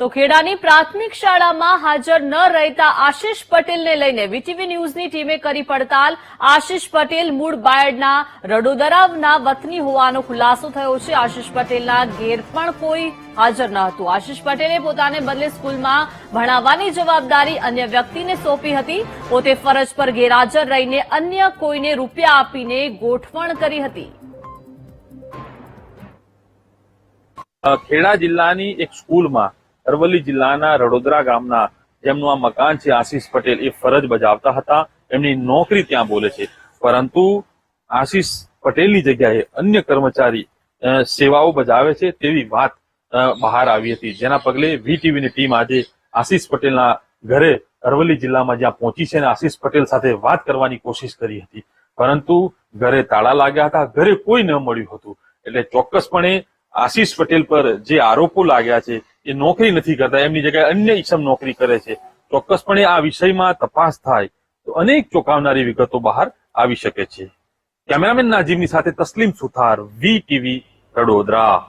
તો ખેડાની પ્રાથમિક શાળામાં હાજર ન રહેતા આશિષ પટેલને લઈને વીટીવી ન્યૂઝની ટીમે કરી પડતાલ. આશિષ પટેલ મૂળ બાયડના રડોદરાના વતની હોવાનો ખુલાસો થયો છે. આશિષ પટેલના ઘેર પણ કોઈ હાજર ન હતું. આશિષ પટેલે પોતાને બદલે સ્કૂલમાં ભણાવવાની જવાબદારી અન્ય વ્યક્તિને સોંપી હતી. પોતે ફરજ પર ગેરહાજર રહીને અન્ય કોઈને રૂપિયા આપીને ગોઠવણ કરી હતી. ખેડા જિલ્લાની એક સ્કૂલમાં અરવલ્લી જિલ્લાના રડોદરા ગામના જેમનું આ મકાન છે, આશીષ પટેલ, એ ફરજ બજાવતા હતા. એમની નોકરી ત્યાં બોલે છે. પરંતુ આશીષ પટેલની જગ્યાએ અન્ય કર્મચારી સેવાઓ બજાવે છે તેવી વાત બહાર આવી હતી. જેના પગલે વીટીવીની ટીમ આજે આશીષ પટેલના ઘરે અરવલ્લી જિલ્લામાં જ્યાં પહોંચી છે અને આશીષ પટેલ સાથે વાત કરવાની કોશિશ કરી હતી. પરંતુ ઘરે તાળા લાગ્યા હતા. ઘરે કોઈ ન મળ્યું હતું. એટલે ચોક્કસપણે આશીષ પટેલ પર જે આરોપો લાગ્યા છે એ નોકરી નથી કરતા, એમની જગ્યાએ અન્ય ઈસમ નોકરી કરે છે. ચોક્કસપણે આ વિષયમાં તપાસ થાય તો અનેક ચોંકાવનારી વિગતો બહાર આવી શકે છે. કેમેરામેન નાજીમની સાથે તસ્લીમ સુથાર, વી ટીવી, વડોદરા.